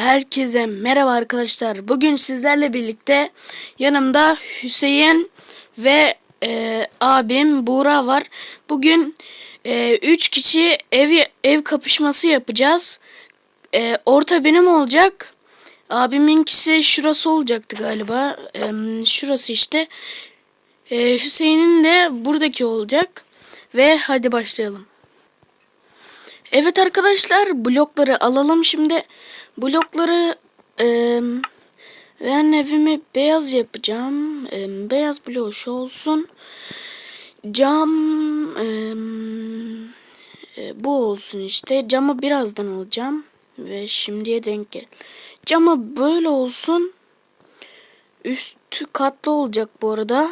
Herkese merhaba arkadaşlar. Bugün sizlerle birlikte yanımda Hüseyin ve e, abim Buğra var. Bugün 3 kişi ev ev kapışması yapacağız. E, orta benim olacak. Abiminkisi şurası olacaktı galiba. E, şurası işte. E, Hüseyin'in de buradaki olacak. Ve hadi başlayalım. Evet arkadaşlar blokları alalım şimdi. Blokları e, ben evimi beyaz yapacağım. E, beyaz blok şu olsun. Cam e, bu olsun işte. Camı birazdan alacağım. Ve şimdiye denk gel. Camı böyle olsun. Üstü katlı olacak bu arada.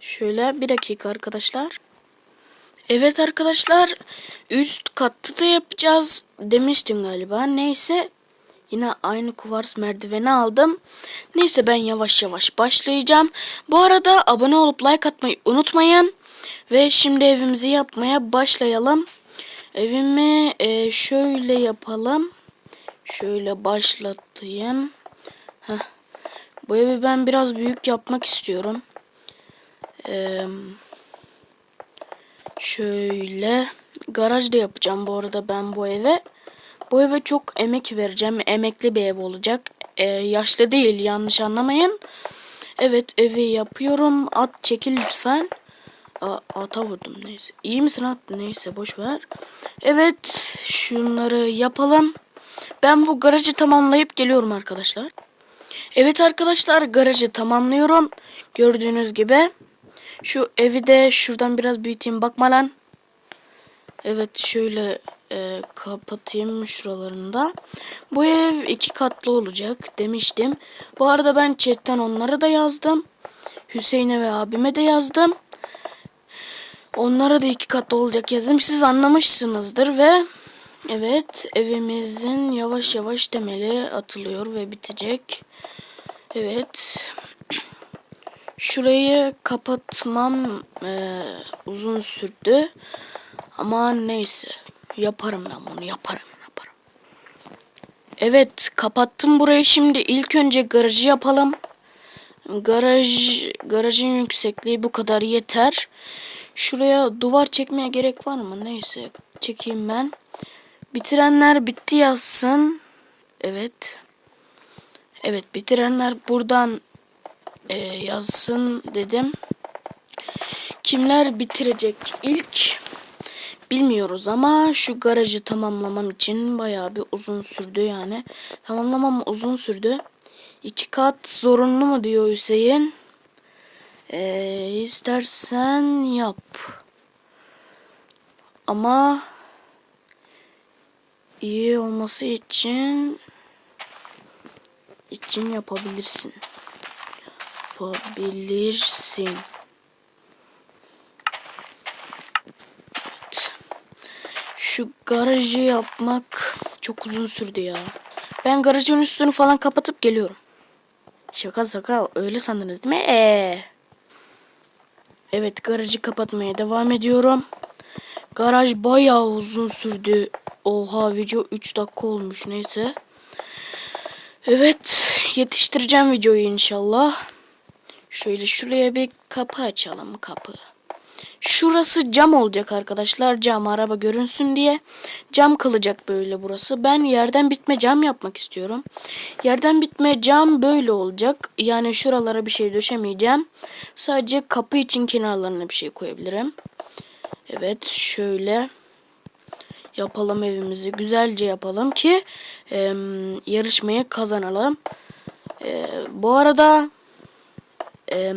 Şöyle bir dakika arkadaşlar. Evet arkadaşlar üst katta da yapacağız demiştim galiba. Neyse yine aynı kuvars merdiveni aldım. Neyse ben yavaş yavaş başlayacağım. Bu arada abone olup like atmayı unutmayın. Ve şimdi evimizi yapmaya başlayalım. Evimi e, şöyle yapalım. Şöyle başlatayım. Heh. Bu evi ben biraz büyük yapmak istiyorum. Eee... Şöyle garaj da yapacağım bu arada ben bu eve. Bu eve çok emek vereceğim. Emekli bir ev olacak. Ee, yaşlı değil yanlış anlamayın. Evet evi yapıyorum. At çekil lütfen. Aa, ata vurdum neyse. İyi misin at? Neyse boş ver. Evet şunları yapalım. Ben bu garajı tamamlayıp geliyorum arkadaşlar. Evet arkadaşlar garajı tamamlıyorum. Gördüğünüz gibi. Şu evi de şuradan biraz büyüteyim. Bakma lan. Evet şöyle e, kapatayım şuralarında. Bu ev iki katlı olacak demiştim. Bu arada ben chatten onlara da yazdım. Hüseyin'e ve abime de yazdım. Onlara da iki katlı olacak yazdım. Siz anlamışsınızdır ve evet evimizin yavaş yavaş temeli atılıyor ve bitecek. Evet. Şurayı kapatmam e, uzun sürdü. Ama neyse. Yaparım ben bunu yaparım yaparım. Evet kapattım burayı şimdi. ilk önce garajı yapalım. Garaj garajın yüksekliği bu kadar yeter. Şuraya duvar çekmeye gerek var mı? Neyse çekeyim ben. Bitirenler bitti yazsın. Evet. Evet bitirenler buradan e, yazsın dedim. Kimler bitirecek ilk bilmiyoruz ama şu garajı tamamlamam için bayağı bir uzun sürdü yani. Tamamlamam uzun sürdü. İki kat zorunlu mu diyor Hüseyin. E, istersen yap. Ama iyi olması için için yapabilirsin yapabilirsin. Şu garajı yapmak çok uzun sürdü ya. Ben garajın üstünü falan kapatıp geliyorum. Şaka şaka öyle sandınız değil mi? Ee. Evet garajı kapatmaya devam ediyorum. Garaj bayağı uzun sürdü. Oha video 3 dakika olmuş neyse. Evet yetiştireceğim videoyu inşallah. Şöyle şuraya bir kapı açalım kapı. Şurası cam olacak arkadaşlar. Cam araba görünsün diye. Cam kalacak böyle burası. Ben yerden bitme cam yapmak istiyorum. Yerden bitme cam böyle olacak. Yani şuralara bir şey döşemeyeceğim. Sadece kapı için kenarlarına bir şey koyabilirim. Evet şöyle yapalım evimizi. Güzelce yapalım ki e, yarışmayı kazanalım. E, bu arada e,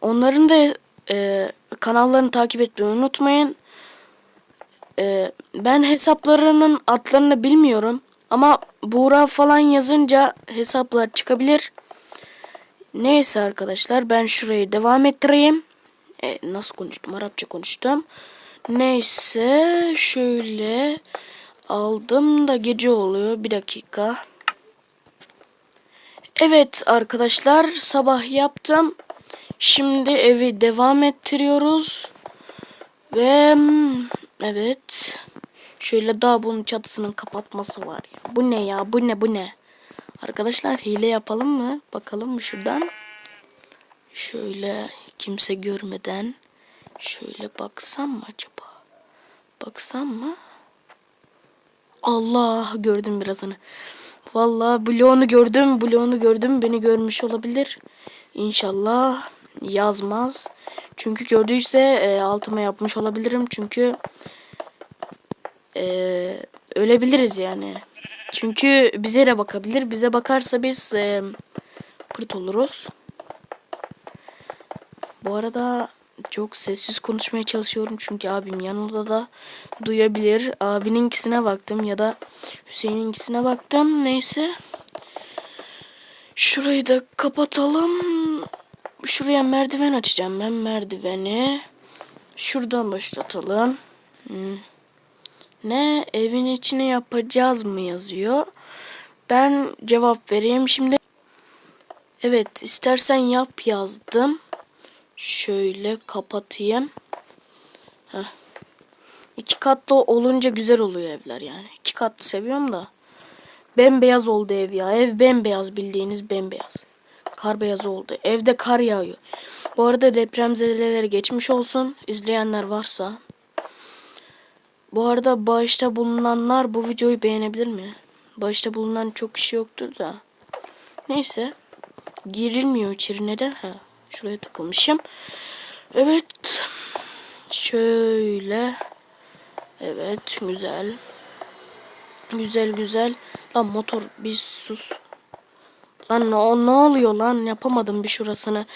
onların da e, kanallarını takip etmeyi unutmayın. E, ben hesaplarının adlarını bilmiyorum. Ama Buğra falan yazınca hesaplar çıkabilir. Neyse arkadaşlar ben şurayı devam ettireyim. E, nasıl konuştum? Arapça konuştum. Neyse şöyle aldım da gece oluyor. Bir dakika. Evet arkadaşlar sabah yaptım. Şimdi evi devam ettiriyoruz. Ve evet Şöyle daha bunun çatısının kapatması var ya. Bu ne ya? Bu ne? Bu ne? Arkadaşlar hile yapalım mı? Bakalım mı şuradan? Şöyle kimse görmeden şöyle baksam mı acaba? Baksam mı? Allah gördüm birazını. Vallahi bloğunu gördüm, bloğunu gördüm. Beni görmüş olabilir. İnşallah yazmaz. Çünkü gördüyse e, altıma yapmış olabilirim. Çünkü e, ölebiliriz yani. Çünkü bize de bakabilir. Bize bakarsa biz e, pırt oluruz. Bu arada çok sessiz konuşmaya çalışıyorum çünkü abim yan odada duyabilir. Abininkisine baktım ya da Hüseyin'inkisine baktım. Neyse. Şurayı da kapatalım. Şuraya merdiven açacağım ben merdiveni. Şuradan başlatalım. Hmm. Ne evin içine yapacağız mı yazıyor. Ben cevap vereyim şimdi. Evet istersen yap yazdım. Şöyle kapatayım. Heh. İki katlı olunca güzel oluyor evler yani. İki katlı seviyorum da. Bembeyaz oldu ev ya. Ev bembeyaz bildiğiniz bembeyaz. Kar beyaz oldu. Evde kar yağıyor. Bu arada depremzedeleri geçmiş olsun. İzleyenler varsa. Bu arada bağışta bulunanlar bu videoyu beğenebilir mi? Bağışta bulunan çok kişi yoktur da. Neyse. Girilmiyor içeri neden? Ha, şuraya takılmışım. Evet. Şöyle. Evet güzel. Güzel güzel. Lan motor bir sus. Lan ne, ne oluyor lan yapamadım bir şurasını.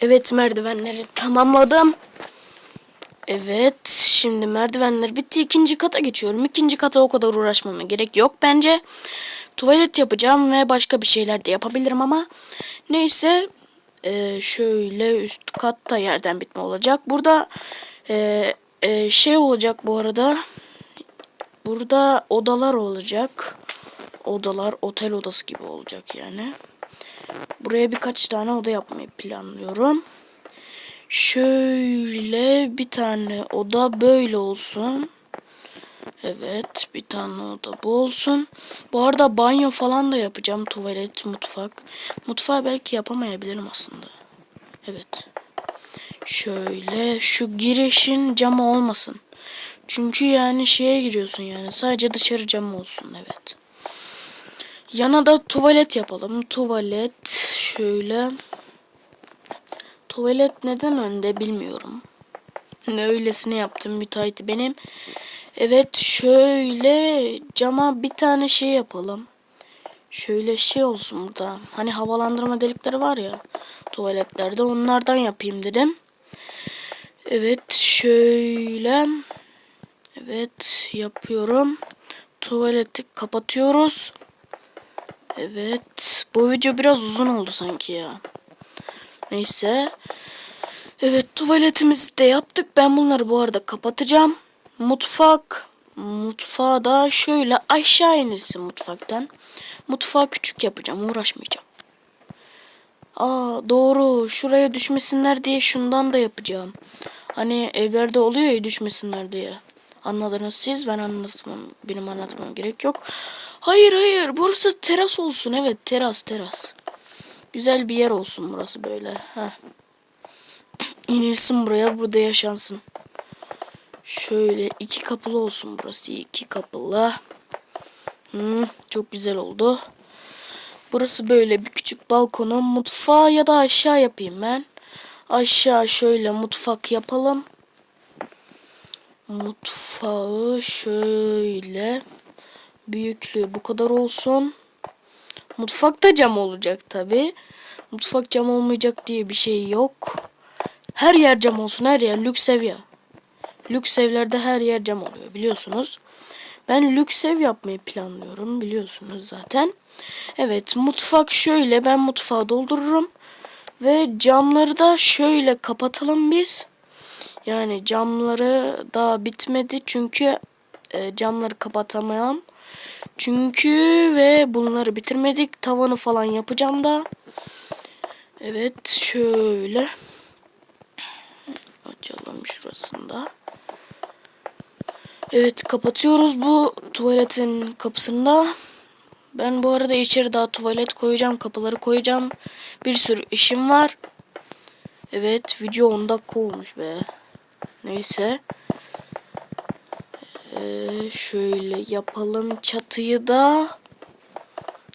Evet merdivenleri tamamladım. Evet şimdi merdivenler bitti ikinci kata geçiyorum. İkinci kata o kadar uğraşmama gerek yok bence. Tuvalet yapacağım ve başka bir şeyler de yapabilirim ama neyse e, şöyle üst katta yerden bitme olacak. Burada e, e, şey olacak bu arada. Burada odalar olacak. Odalar otel odası gibi olacak yani. Buraya birkaç tane oda yapmayı planlıyorum. Şöyle bir tane oda böyle olsun. Evet bir tane oda bu olsun. Bu arada banyo falan da yapacağım. Tuvalet, mutfak. Mutfağı belki yapamayabilirim aslında. Evet. Şöyle şu girişin camı olmasın. Çünkü yani şeye giriyorsun yani. Sadece dışarı cam olsun evet. Yana da tuvalet yapalım. Tuvalet şöyle. Tuvalet neden önde bilmiyorum. Ne öylesine yaptım müteahhiti benim. Evet şöyle cama bir tane şey yapalım. Şöyle şey olsun burada. Hani havalandırma delikleri var ya tuvaletlerde onlardan yapayım dedim. Evet şöyle. Evet yapıyorum. Tuvaleti kapatıyoruz. Evet. Bu video biraz uzun oldu sanki ya. Neyse. Evet tuvaletimizi de yaptık. Ben bunları bu arada kapatacağım. Mutfak. Mutfağı da şöyle aşağı inilsin mutfaktan. Mutfağı küçük yapacağım. Uğraşmayacağım. Aa doğru. Şuraya düşmesinler diye şundan da yapacağım. Hani evlerde oluyor ya düşmesinler diye. Anladınız siz. Ben anlatmam. Benim anlatmam gerek yok. Hayır hayır. Burası teras olsun. Evet teras teras. Güzel bir yer olsun burası böyle. Heh. İnilsin buraya. Burada yaşansın. Şöyle iki kapılı olsun burası. iki kapılı. Hmm, çok güzel oldu. Burası böyle bir küçük balkonum. Mutfağı ya da aşağı yapayım ben. Aşağı şöyle mutfak yapalım. Mutfağı şöyle. Büyüklüğü bu kadar olsun. Mutfak da cam olacak tabi. Mutfak cam olmayacak diye bir şey yok. Her yer cam olsun her yer lüks ev ya. Lüks evlerde her yer cam oluyor biliyorsunuz. Ben lüks ev yapmayı planlıyorum biliyorsunuz zaten. Evet mutfak şöyle ben mutfağı doldururum. Ve camları da şöyle kapatalım biz. Yani camları daha bitmedi çünkü e, camları kapatamam. Çünkü ve bunları bitirmedik. Tavanı falan yapacağım da. Evet şöyle. Açalım şurasında. Evet kapatıyoruz bu tuvaletin kapısında. Ben bu arada içeri daha tuvalet koyacağım, kapıları koyacağım. Bir sürü işim var. Evet video 10 dakika olmuş be. Neyse. Ee, şöyle yapalım çatıyı da.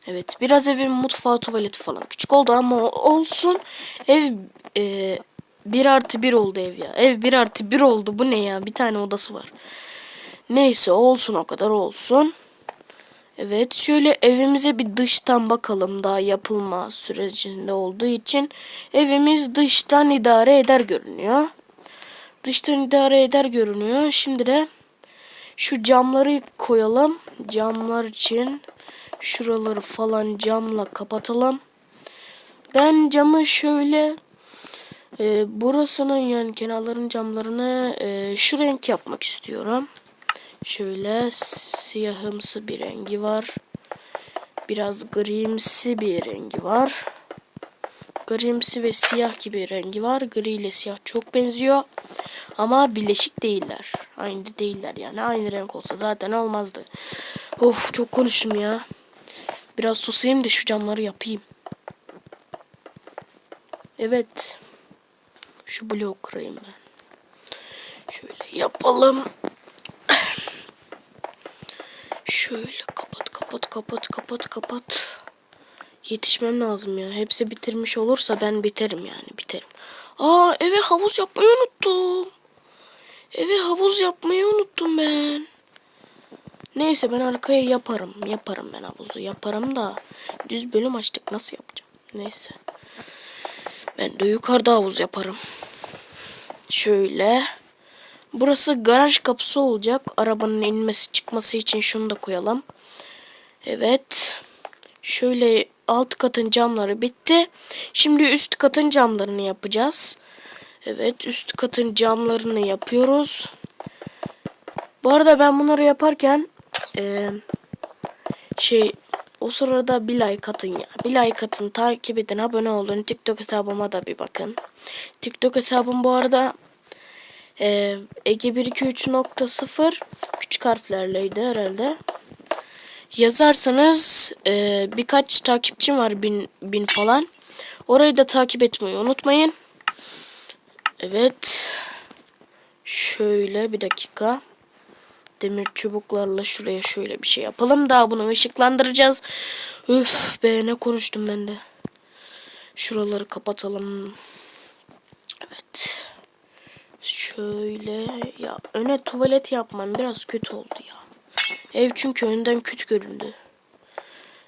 Evet biraz evin mutfağı tuvaleti falan küçük oldu ama olsun. Ev e, 1 artı 1 oldu ev ya. Ev 1 artı 1 oldu bu ne ya bir tane odası var. Neyse olsun o kadar olsun. Evet şöyle evimize bir dıştan bakalım daha yapılma sürecinde olduğu için. Evimiz dıştan idare eder görünüyor. Dıştan idare eder görünüyor. Şimdi de şu camları koyalım. Camlar için şuraları falan camla kapatalım. Ben camı şöyle e, burasının yani kenarların camlarını e, şu renk yapmak istiyorum. Şöyle siyahımsı bir rengi var. Biraz grimsi bir rengi var. Grimsi ve siyah gibi rengi var. Gri ile siyah çok benziyor. Ama birleşik değiller. Aynı değiller yani. Aynı renk olsa zaten olmazdı. Of çok konuştum ya. Biraz susayım da şu camları yapayım. Evet. Şu bloğu kırayım ben. Şöyle yapalım. Şöyle kapat kapat kapat kapat kapat. Yetişmem lazım ya. Hepsi bitirmiş olursa ben biterim yani biterim. Aa eve havuz yapmayı unuttum. Eve havuz yapmayı unuttum ben. Neyse ben arkaya yaparım. Yaparım ben havuzu yaparım da. Düz bölüm açtık nasıl yapacağım. Neyse. Ben de yukarıda havuz yaparım. Şöyle. Burası garaj kapısı olacak. Arabanın inmesi çıkması için şunu da koyalım. Evet. Şöyle alt katın camları bitti. Şimdi üst katın camlarını yapacağız. Evet üst katın camlarını yapıyoruz. Bu arada ben bunları yaparken e, şey o sırada bir like atın ya. Bir like atın takip edin abone olun. TikTok hesabıma da bir bakın. TikTok hesabım bu arada e, Ege 123.0 küçük harflerleydi herhalde. Yazarsanız e, birkaç takipçim var bin, bin falan. Orayı da takip etmeyi unutmayın. Evet. Şöyle bir dakika. Demir çubuklarla şuraya şöyle bir şey yapalım. Daha bunu ışıklandıracağız. Üf be ne konuştum ben de. Şuraları kapatalım. Evet. Şöyle ya öne tuvalet yapmam biraz kötü oldu ya. Ev çünkü önden kötü göründü.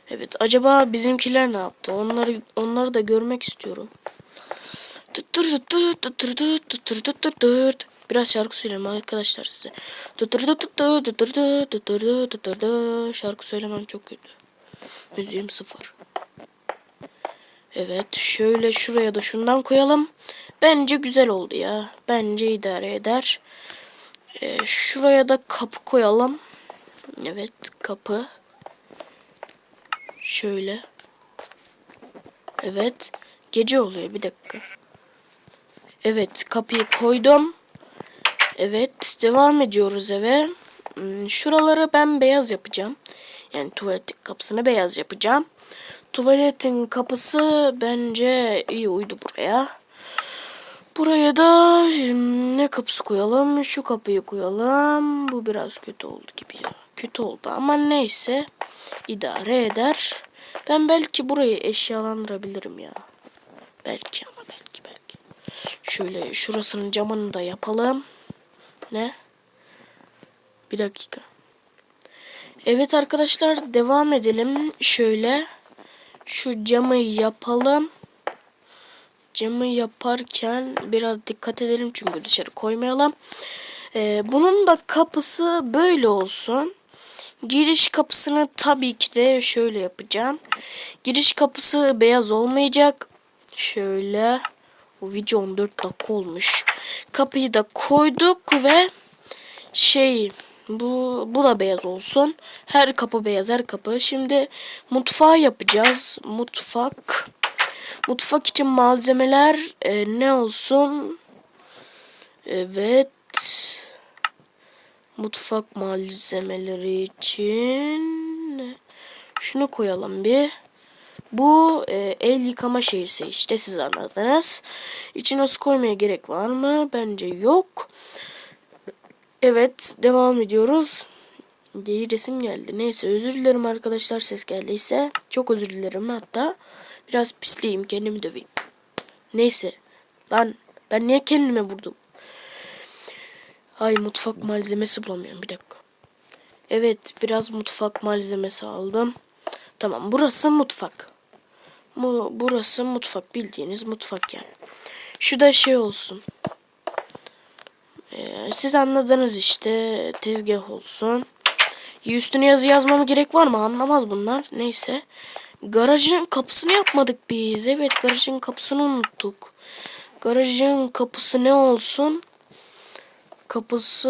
Evet acaba bizimkiler ne yaptı? Onları onları da görmek istiyorum. Biraz şarkı söyleyeyim arkadaşlar size. Şarkı söylemem çok kötü. Müziğim sıfır. Evet şöyle şuraya da şundan koyalım. Bence güzel oldu ya. Bence idare eder. Ee, şuraya da kapı koyalım. Evet kapı. Şöyle. Evet. Gece oluyor bir dakika. Evet kapıyı koydum. Evet devam ediyoruz eve. Hmm, şuraları ben beyaz yapacağım. Yani tuvaletin kapısını beyaz yapacağım. Tuvaletin kapısı bence iyi uydu buraya. Buraya da hmm, ne kapısı koyalım? Şu kapıyı koyalım. Bu biraz kötü oldu gibi ya. Kötü oldu ama neyse. idare eder. Ben belki burayı eşyalandırabilirim ya. Belki ama belki belki. Şöyle şurasının camını da yapalım. Ne? Bir dakika. Evet arkadaşlar devam edelim. Şöyle şu camı yapalım. Camı yaparken biraz dikkat edelim çünkü dışarı koymayalım. Ee, bunun da kapısı böyle olsun. Giriş kapısını tabii ki de şöyle yapacağım. Giriş kapısı beyaz olmayacak. Şöyle. Bu video 14 dakika olmuş. Kapıyı da koyduk ve şey bu, bu da beyaz olsun. Her kapı beyaz her kapı. Şimdi mutfağı yapacağız. Mutfak. Mutfak için malzemeler e, ne olsun? Evet. Mutfak malzemeleri için şunu koyalım bir. Bu e, el yıkama şeysi işte siz anladınız. İçine su koymaya gerek var mı? Bence yok. Evet devam ediyoruz. Diye resim geldi. Neyse özür dilerim arkadaşlar ses geldiyse. Çok özür dilerim hatta. Biraz pisleyeyim kendimi döveyim. Neyse. Lan ben niye kendime vurdum? Ay mutfak malzemesi bulamıyorum bir dakika. Evet biraz mutfak malzemesi aldım. Tamam burası mutfak. Bu, burası mutfak bildiğiniz mutfak yani. Şu da şey olsun. Ee, siz anladınız işte tezgah olsun. Üstüne yazı yazmama gerek var mı? Anlamaz bunlar. Neyse. Garajın kapısını yapmadık biz. Evet garajın kapısını unuttuk. Garajın kapısı ne olsun? Kapısı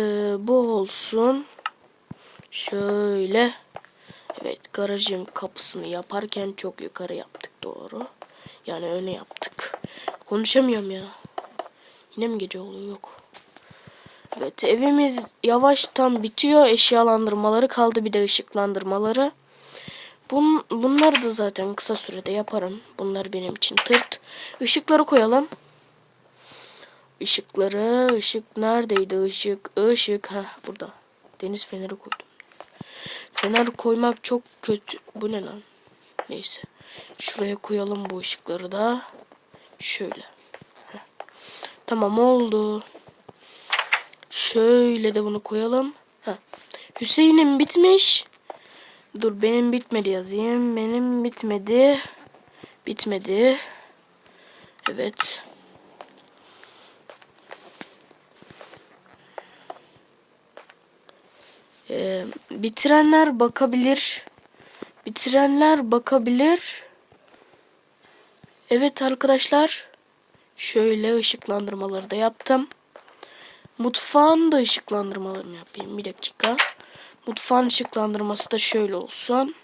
e, bu olsun. Şöyle. Evet garajın kapısını yaparken çok yukarı yaptık doğru. Yani öne yaptık. Konuşamıyorum ya. Yine mi gece oluyor? Yok. Evet evimiz yavaştan bitiyor. Eşyalandırmaları kaldı bir de ışıklandırmaları. Bun, bunları da zaten kısa sürede yaparım. Bunlar benim için tırt. Işıkları koyalım. Işıkları, ışık neredeydi ışık? Işık, ha burada. Deniz feneri koydum. Fener koymak çok kötü. Bu ne lan? Neyse. Şuraya koyalım bu ışıkları da. Şöyle. Heh. Tamam oldu. Şöyle de bunu koyalım. Heh. Hüseyin'in bitmiş. Dur benim bitmedi yazayım. Benim bitmedi. Bitmedi. Evet. Ee, bitirenler bakabilir. Bitirenler bakabilir. Evet arkadaşlar. Şöyle ışıklandırmaları da yaptım. Mutfağın da ışıklandırmalarını yapayım. Bir dakika. Mutfağın ışıklandırması da şöyle olsun.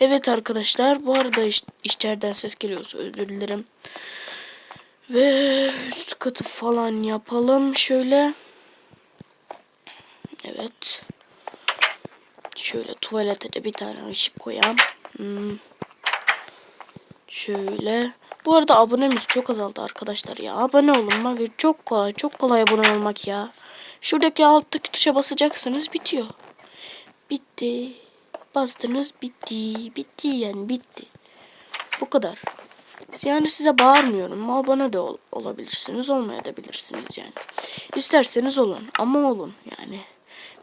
Evet arkadaşlar. Bu arada iş, içeriden ses geliyorsa özür dilerim. Ve üst katı falan yapalım. Şöyle. Evet. Şöyle tuvalete de bir tane ışık koyalım. Hmm. Şöyle. Bu arada abonemiz çok azaldı arkadaşlar ya. Abone olun. Bak çok kolay. Çok kolay abone olmak ya. Şuradaki alttaki tuşa basacaksınız bitiyor. Bitti. Bastınız bitti. Bitti yani bitti. Bu kadar. Yani size bağırmıyorum. Abone de ol olabilirsiniz. Olmayabilirsiniz yani. İsterseniz olun. Ama olun yani.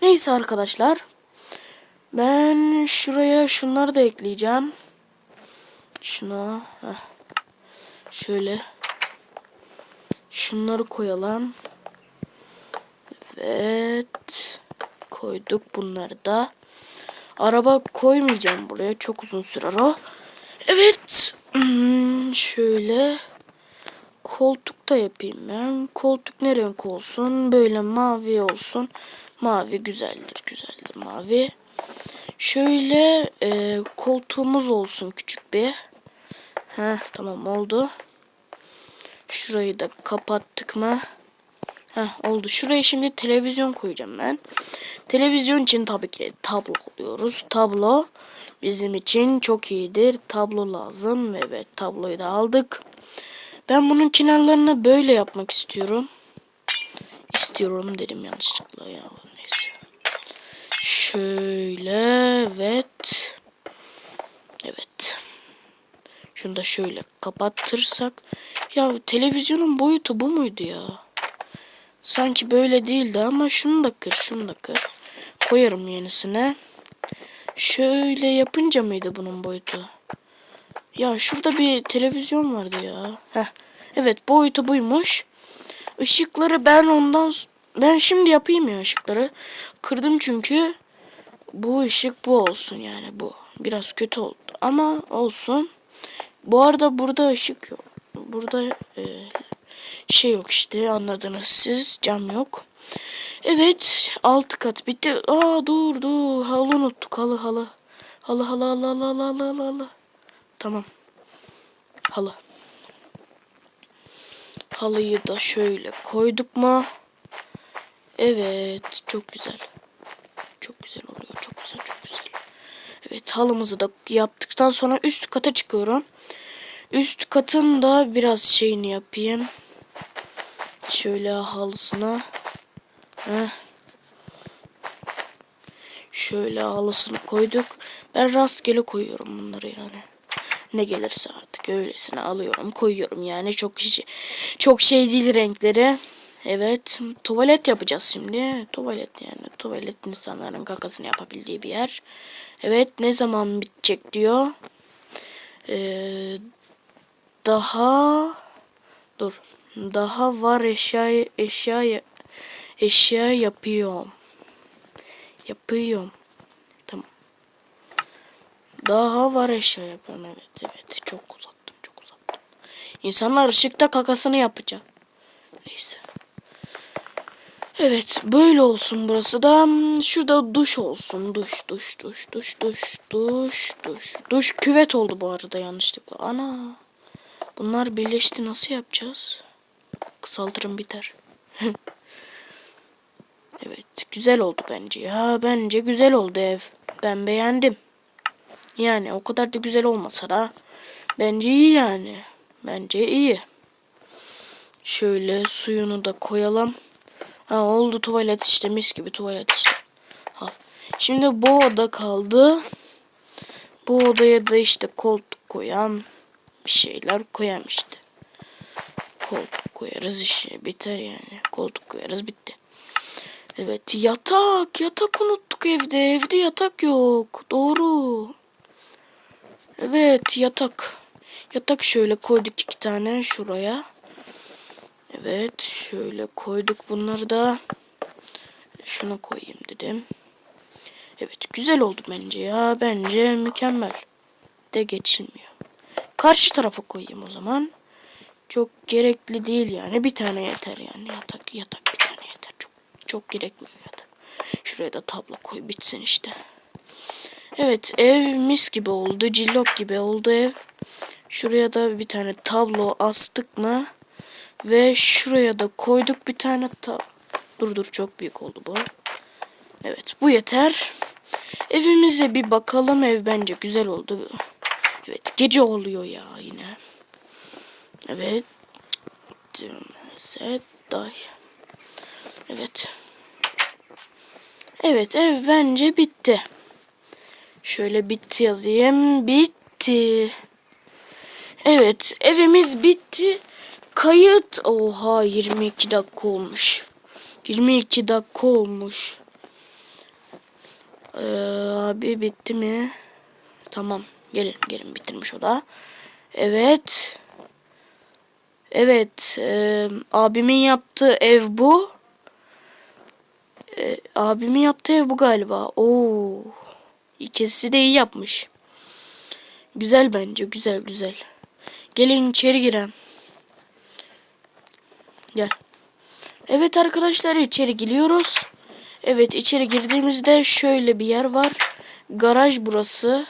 Neyse arkadaşlar. Ben şuraya şunları da ekleyeceğim. Şuna. Heh. Şöyle. Şunları koyalım. Evet. Koyduk bunları da. Araba koymayacağım buraya. Çok uzun sürer o. Evet. Hmm, şöyle. Koltuk da yapayım ben. Koltuk ne renk olsun? Böyle mavi olsun. Mavi güzeldir. Güzeldir mavi. Şöyle e, koltuğumuz olsun küçük bir. Heh, tamam oldu. Şurayı da kapattık mı? Heh, oldu. Şuraya şimdi televizyon koyacağım ben. Televizyon için tabii ki tablo alıyoruz. Tablo bizim için çok iyidir. Tablo lazım. Evet tabloyu da aldık. Ben bunun kenarlarını böyle yapmak istiyorum. İstiyorum dedim yanlışlıkla ya. Şöyle evet. Evet. Şunu da şöyle kapattırsak. Ya televizyonun boyutu bu muydu ya? Sanki böyle değildi ama şunu da kır, şunu da kır. Koyarım yenisine. Şöyle yapınca mıydı bunun boyutu? Ya şurada bir televizyon vardı ya. Heh. Evet boyutu buymuş. Işıkları ben ondan ben şimdi yapayım ya ışıkları. Kırdım çünkü bu ışık bu olsun yani bu. Biraz kötü oldu ama olsun. Bu arada burada ışık yok. Burada e, şey yok işte anladınız siz cam yok. Evet alt kat bitti. Aa dur dur halı unuttuk halı halı. Halı halı halı halı halı halı halı. Tamam. Halı. Halıyı da şöyle koyduk mu? Evet. Çok güzel çok güzel. Evet halımızı da yaptıktan sonra üst kata çıkıyorum. Üst katın da biraz şeyini yapayım. Şöyle halısına. Heh. Şöyle halısını koyduk. Ben rastgele koyuyorum bunları yani. Ne gelirse artık öylesine alıyorum koyuyorum yani çok şey, çok şey değil renkleri. Evet tuvalet yapacağız şimdi. Tuvalet yani tuvalet insanların kakasını yapabildiği bir yer. Evet ne zaman bitecek diyor. Ee, daha dur daha var eşya eşya eşya yapıyorum. Yapıyorum. Tamam. Daha var eşya yapıyorum. Evet evet. Çok uzattım. Çok uzattım. İnsanlar ışıkta kakasını yapacak. Neyse. Evet böyle olsun burası da. Şurada duş olsun. Duş duş duş duş duş duş duş. Duş küvet oldu bu arada yanlışlıkla. Ana. Bunlar birleşti nasıl yapacağız? Kısaltırım biter. Evet güzel oldu bence ya. Bence güzel oldu ev. Ben beğendim. Yani o kadar da güzel olmasa da bence iyi yani. Bence iyi. Şöyle suyunu da koyalım. Ha oldu tuvalet işte mis gibi tuvalet. Ha. Şimdi bu oda kaldı. Bu odaya da işte koltuk koyan bir şeyler koyalım işte. Koltuk koyarız işte biter yani. Koltuk koyarız bitti. Evet yatak. Yatak unuttuk evde. Evde yatak yok. Doğru. Evet yatak. Yatak şöyle koyduk iki tane şuraya. Evet şöyle koyduk bunları da. Şunu koyayım dedim. Evet güzel oldu bence ya. Bence mükemmel. De geçilmiyor. Karşı tarafa koyayım o zaman. Çok gerekli değil yani. Bir tane yeter yani. Yatak yatak bir tane yeter. Çok çok gerekmiyor yatak. Şuraya da tablo koy bitsin işte. Evet ev mis gibi oldu. Cillop gibi oldu ev. Şuraya da bir tane tablo astık mı? Ve şuraya da koyduk bir tane tab... Dur dur çok büyük oldu bu. Evet bu yeter. Evimize bir bakalım. Ev bence güzel oldu. Evet gece oluyor ya yine. Evet. Set day. Evet. Evet ev bence bitti. Şöyle bitti yazayım. Bitti. Evet evimiz bitti. Kayıt. Oha 22 dakika olmuş. 22 dakika olmuş. Ee, abi bitti mi? Tamam. Gelin gelin bitirmiş o da. Evet. Evet. E, abimin yaptığı ev bu. E, abimin yaptığı ev bu galiba. Oo. İkisi de iyi yapmış. Güzel bence. Güzel güzel. Gelin içeri girelim. Gel. Evet arkadaşlar içeri giriyoruz. Evet içeri girdiğimizde şöyle bir yer var. Garaj burası.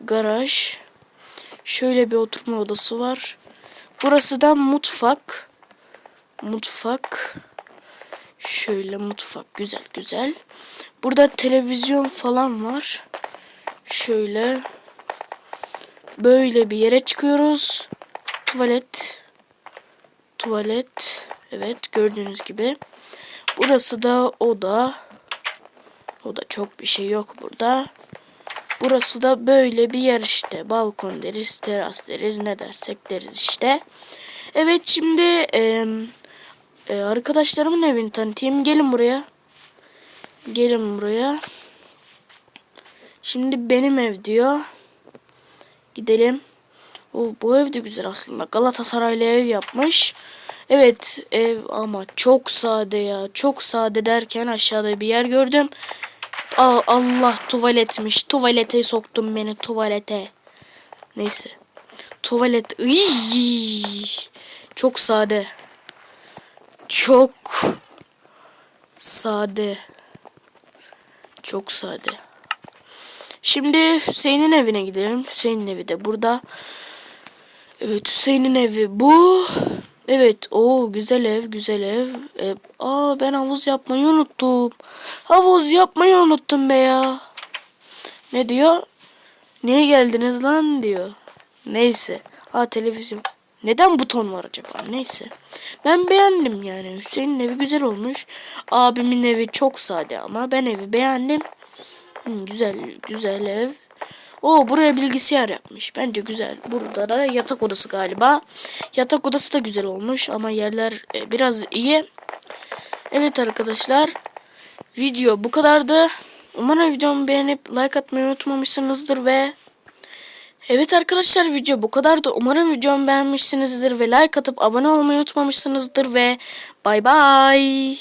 Garaj. Şöyle bir oturma odası var. Burası da mutfak. Mutfak. Şöyle mutfak güzel güzel. Burada televizyon falan var. Şöyle böyle bir yere çıkıyoruz. Tuvalet. Tuvalet. Evet gördüğünüz gibi. Burası da oda. Oda çok bir şey yok burada. Burası da böyle bir yer işte. Balkon deriz, teras deriz, ne dersek deriz işte. Evet şimdi e, e, arkadaşlarımın evini tanıtayım. Gelin buraya. Gelin buraya. Şimdi benim ev diyor. Gidelim. O, bu ev de güzel aslında. Galatasaraylı ev yapmış. Evet ev ama çok sade ya. Çok sade derken aşağıda bir yer gördüm. Aa, Allah tuvaletmiş. Tuvalete soktum beni tuvalete. Neyse. Tuvalet. Iy, çok sade. Çok sade. Çok sade. Şimdi Hüseyin'in evine gidelim. Hüseyin'in evi de burada. Evet Hüseyin'in evi bu. Evet, o güzel ev, güzel ev. E, aa ben havuz yapmayı unuttum. Havuz yapmayı unuttum be ya. Ne diyor? Niye geldiniz lan diyor. Neyse. Ha televizyon. Neden buton var acaba? Neyse. Ben beğendim yani. Hüseyin'in evi güzel olmuş. Abimin evi çok sade ama ben evi beğendim. Hı, güzel güzel ev. O buraya bilgisayar yapmış. Bence güzel. Burada da yatak odası galiba. Yatak odası da güzel olmuş ama yerler e, biraz iyi. Evet arkadaşlar. Video bu kadardı. Umarım videomu beğenip like atmayı unutmamışsınızdır ve Evet arkadaşlar video bu kadardı. Umarım videomu beğenmişsinizdir ve like atıp abone olmayı unutmamışsınızdır ve bay bay.